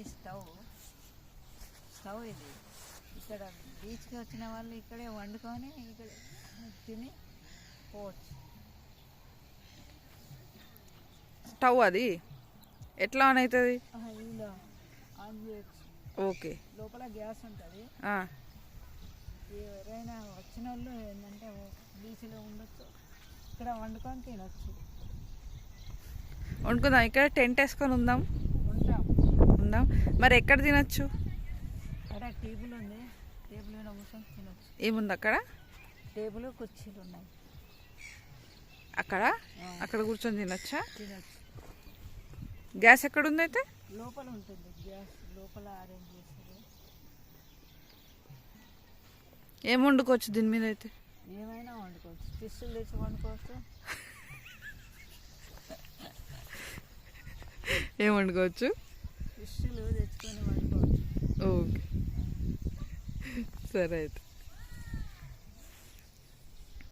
ఇది stove. Stove ఇది. ఇక్కడ బీచ్కి వచ్చిన వాళ్ళు ఇక్కడే వండుకొని ఇక్కడ తిని పోవచ్చు. స్టవ్ అది? ఎట్లా ఆన్ అవుతుంది ఇలా ఆన్ చేయొచ్చు. ఓకే. లోపల గ్యాస్ ఉంటుంది. ఎవరైనా వచ్చిన వాళ్ళు ఏంటంటే బీచ్లో ఉండొచ్చు. ఇక్కడ వండుకొని తినొచ్చు. వండుకుందాం. ఇక్కడ టెంట్ వేసుకొని ఉందాం. ఉందాం మరి ఎక్కడ తినొచ్చు? టేబుల్ ఉంది. టేబుల్ మీద కూర్చొని తినొచ్చు. ఏముంది అక్కడ? టేబుల్ కుర్చీలు ఉన్నాయి. అక్కడ? అక్కడ కూర్చొని తినొచ్చా? తినొచ్చు. గ్యాస్ ఎక్కడ ఉంది అయితే? లోపల ఉంటుంది. గ్యాస్ లోపల అరేంజ్ చేస్తారు ఏం వండుకోవచ్చు దీని మీద అయితే? ఏమైనా వండుకోవచ్చు. ఫిష్లు తెచ్చి వండుకోవచ్చు? ఏం వండుకోవచ్చు? ఫిష్లు తెచ్చుకొని వండుకోవచ్చు. ఓకే. సరే అయితే.